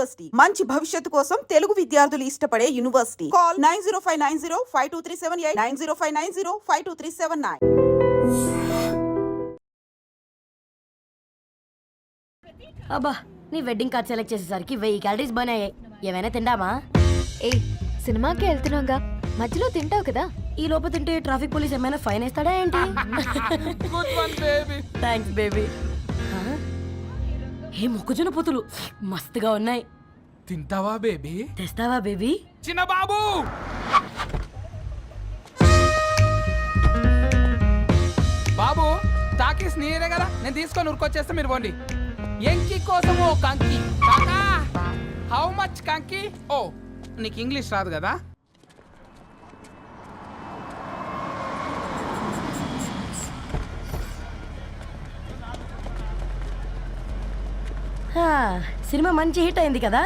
University. మంచి భవిష్యత్తు కోసం తెలుగు విద్యార్థులు ఇష్టపడే university. Call nine zero five nine zero five two three seven eight nine zero five nine zero five two three seven nine. అబ్బా నీ wedding card select చేసేసరికి వెయ్యి క్యాలరీస్ బర్న్ అయ్యాయి. ఏమైనా తిండామా? ఏ సినిమాకి వెళ్తున్నాగా. మధ్యలో తింటావు కదా. ఈ లోపు తింటే ట్రాఫిక్ పోలీస్ ఏమైనా ఫైన్ వేస్తాడా ఏంటి? థ్యాంక్స్ బేబీ ఏ మొక్కజొన్న పొతులు? మస్తుగా ఉన్నాయి. తింటావా బేబీ? తెస్తావా బేబీ? చిన్న బాబు! బాబు టాకీస్ నీరే కదా? నేను తీసుకొని ఉరికొచ్చేస్తే మీరు పోండి. ఎంకి కోసం ఓ కంకి. కాకా హౌ మచ్ కంకి? ఓ నీకు ఇంగ్లీష్ రాదు కదా? సినిమా మంచి హిట్ అయింది కదా?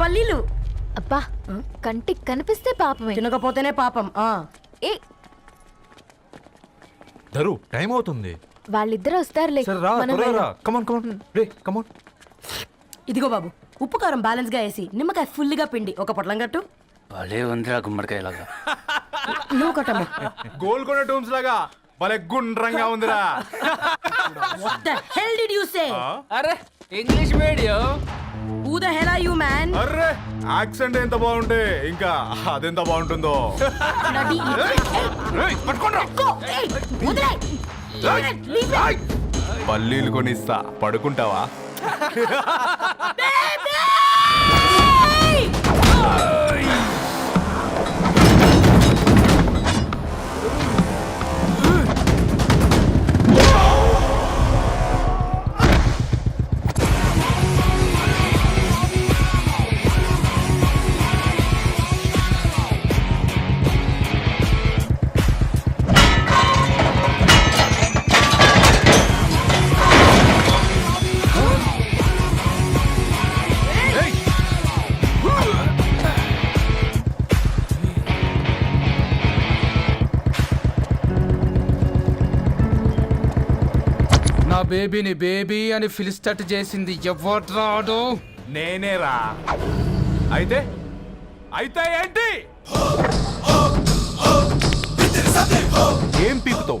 పల్లీలు. అబ్బా కంటికి కనిపిస్తే పాపమే. తినకపోతేనే పాపం ఏ? ధరు టైం అవుతుంది. వాళ్ళిద్దరు వస్తారులే సరే రా మనం త్వరగా రా వెళ్దాం. కమాన్ కమాన్ రే కమాన్ ఇదిగో బాబు ఉప్పు కారం బ్యాలెన్స్గా వేసి నిమ్మకాయ ఫుల్గా పిండి ఒక పొట్లం కట్టు భలే ఉందిరా గుమ్మడికాయలాగా నువ్వు కట్టమ్మా గోల్కొండ టూమ్స్ లాగా భలే గుండ్రంగా ఉందిరా What the hell did you say? అరే English medium Who the hell are you, man? అర్రే యాక్సెంట్ ఎంత బాగుంటే ఇంకా అదెంత బాగుంటుందో Bloody ఏయ్, పట్టుకోండ్రా. Hey! వదిలేయ్! పల్లీలు కొనిస్తా. పడుకుంటావా? బేబీని బేబీ అని ఫిలిస్టట్ చేసింది ఎవడ్రాడు నేనేరా. అయితే? అయితే ఏంటి? ఏం పీకుతావు?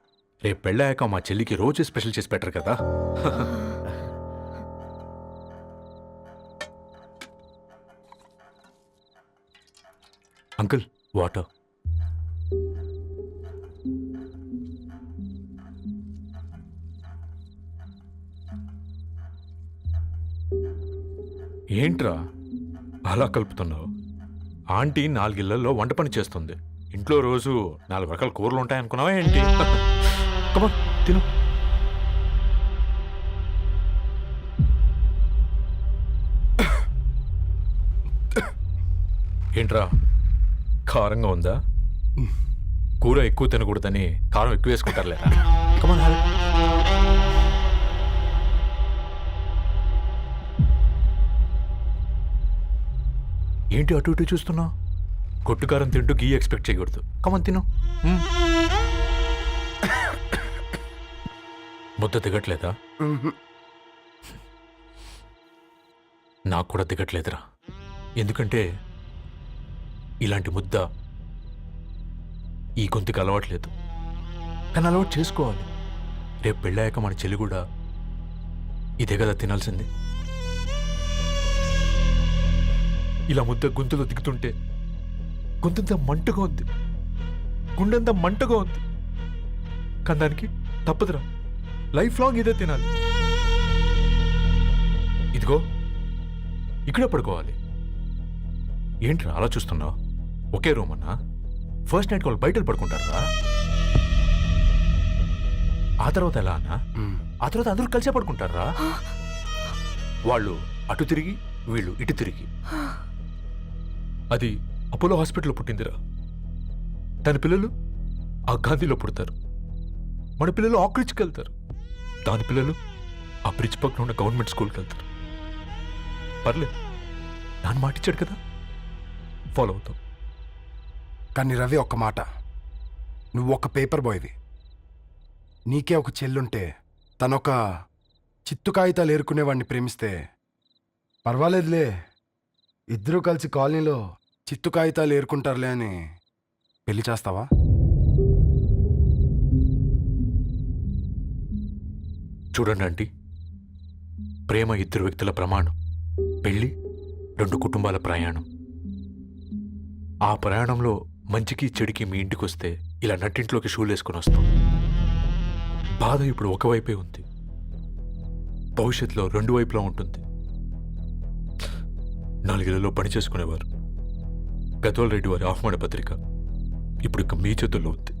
రేపు పెళ్ళాక మా చెల్లికి రోజు స్పెషల్ చేసి పెట్టరు కదా. Uncle water. ఏంట్రా అలా కలుపుతున్నావు? ఆంటీ నాలుగిళ్ళలో వంట పని చేస్తుంది. ఇంట్లో రోజు నాలుగు రకాల కూరలు ఉంటాయనుకున్నావా ఏంటి? కమా తిను. ఏంట్రా? కారంగా ఉందా? కూర ఎక్కువ తినకూడదని కారం ఎక్కువ వేసుకుంటారులే. ఏంటి అటు ఇటు చూస్తున్నావు? కొట్టుకారం తింటూ గీ ఎక్స్పెక్ట్ చేయకూడదు. కమన్ తిను. ముద్ద దిగట్లేదా. నాకు కూడా దిగట్లేదురా. ఎందుకంటే ఇలాంటి ముద్ద ఈ గొంతుకి అలవాట్లేదు. కానీ అలవాటు చేసుకోవాలి. రేపు పెళ్ళాక మన చెల్లి కూడా ఇదే కదా తినాల్సింది. ఇలా ముద్ద గొంతులో దిగుతుంటే గొంతంతా మంటగా ఉంది. గుండెంతా మంటగా ఉంది. కానీ దానికి తప్పదురా. లైఫ్ లాంగ్ ఇదే తినాలి. ఇదిగో ఇక్కడే పడుకోవాలి. ఏంట్రా అలా చూస్తున్నావు? ఒకే రూమ్ అన్నా? ఫస్ట్ నైట్ వాళ్ళు బయట పడుకుంటారా ఆ తర్వాత ఎలా అన్నా. ఆ తర్వాత అందరూ కలిసే పడుకుంటారా వాళ్ళు అటు తిరిగి వీళ్ళు ఇటు తిరిగి. అది అపోలో హాస్పిటల్లో పుట్టిందిరా. దాని పిల్లలు ఆ గాంధీలో పుడతారు. మన పిల్లలు ఆక్రిచ్కి వెళ్తారు. దాని పిల్లలు ఆ బ్రిడ్జ్ పక్కన ఉన్న గవర్నమెంట్ స్కూల్కి వెళ్తారు. పర్లేదు. నాన్న మాటిచ్చాడు కదా. ఫాలో అవుతాం. కానీ రవి ఒక్క మాట. నువ్వు ఒక పేపర్ బాయ్వి. నీకే ఒక చెల్లుంటే తనొక చిత్తు కాగితాలు ఏరుకునేవాడిని ప్రేమిస్తే పర్వాలేదులే. ఇద్దరూ కలిసి కాలనీలో చిత్తు కాగితాలు ఏరుకుంటారులే అని పెళ్ళి చేస్తావా? చూడండి ఆంటీ. ప్రేమ ఇద్దరు వ్యక్తుల ప్రమాణం పెళ్ళి రెండు కుటుంబాల ప్రయాణం. ఆ ప్రయాణంలో మంచికి చెడికి మీ ఇంటికి వస్తే ఇలా నట్టింట్లోకి షూలు వేసుకొని వస్తాం. బాధ ఇప్పుడు ఒకవైపే ఉంది. భవిష్యత్తులో రెండు వైపులా ఉంటుంది. నాలుగేళ్ళలో పని చేసుకునేవారు. గద్వాల్ రెడ్డి వారి ఆహ్వాన పత్రిక ఇప్పుడు ఇక మీ చేతుల్లో ఉంది.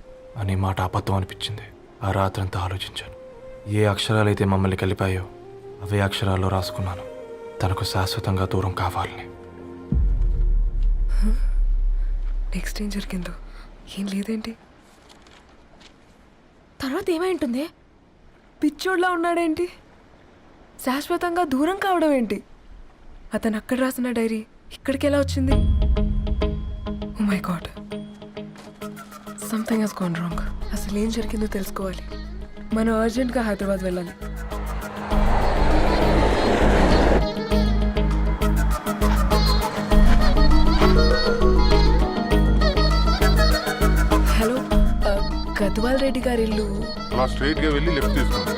అనే మాట అబద్ధం అనిపించింది. ఆ రాత్రంతా ఆలోచించాను. ఏ అక్షరాలైతే మమ్మల్ని కలిపాయో అవే అక్షరాల్లో రాసుకున్నాను. తనకు శాశ్వతంగా దూరం కావాలని. నెక్స్ట్ ఏం జరిగిందో? ఏం లేదేంటి? తర్వాత ఏమై ఉంటుంది? పిచ్చోడ్లా ఉన్నాడేంటి? శాశ్వతంగా దూరం కావడం ఏంటి? అతను అక్కడ రాసిన డైరీ ఇక్కడికి ఎలా వచ్చింది? ఓ my God something he's gone wrong అసలు ఏం జరిగిందో తెలుసుకోవాలి. మనం అర్జెంట్గా హైదరాబాద్ వెళ్ళాలి. హలో గద్వాల్ రెడ్డి గారి ఇల్లు అలా వెళ్ళి లెఫ్ట్ తీసుకోండి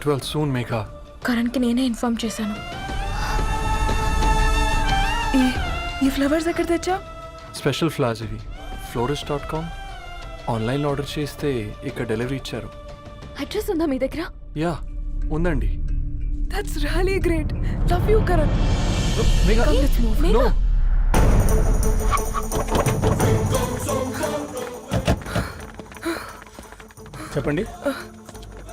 గెట్ వెల్ సూన్ మేఘా కరణ్కి నేనే ఇన్ఫార్మ్ చేశాను. ఈ ఈ ఫ్లవర్స్ ఎక్కడ తెచ్చా స్పెషల్ ఫ్లాస్ ఇవి. ఫ్లోరిస్ట్ డాట్ కామ్ ఆన్లైన్లో ఆర్డర్ చేస్తే ఇక్కడ డెలివరీ ఇచ్చారు. అడ్రస్ ఉందా మీ దగ్గర? యా ఉందండి. That's really great love you Karan. Megha no చెప్పండి.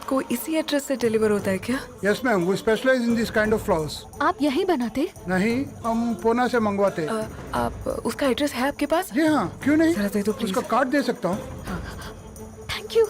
हैदराबाद को इसी एड्रेस से डिलीवर होता है क्या? यस मैम वो specialise in this kind of flowers आप यही बनाते? नहीं हम पूना से मंगवाते। आ, आप उसका एड्रेस है आपके पास? जी हाँ क्यों नहीं? जरा दे दो, प्लीज़ उसका कार्ड दे सकता हूँ। Thank you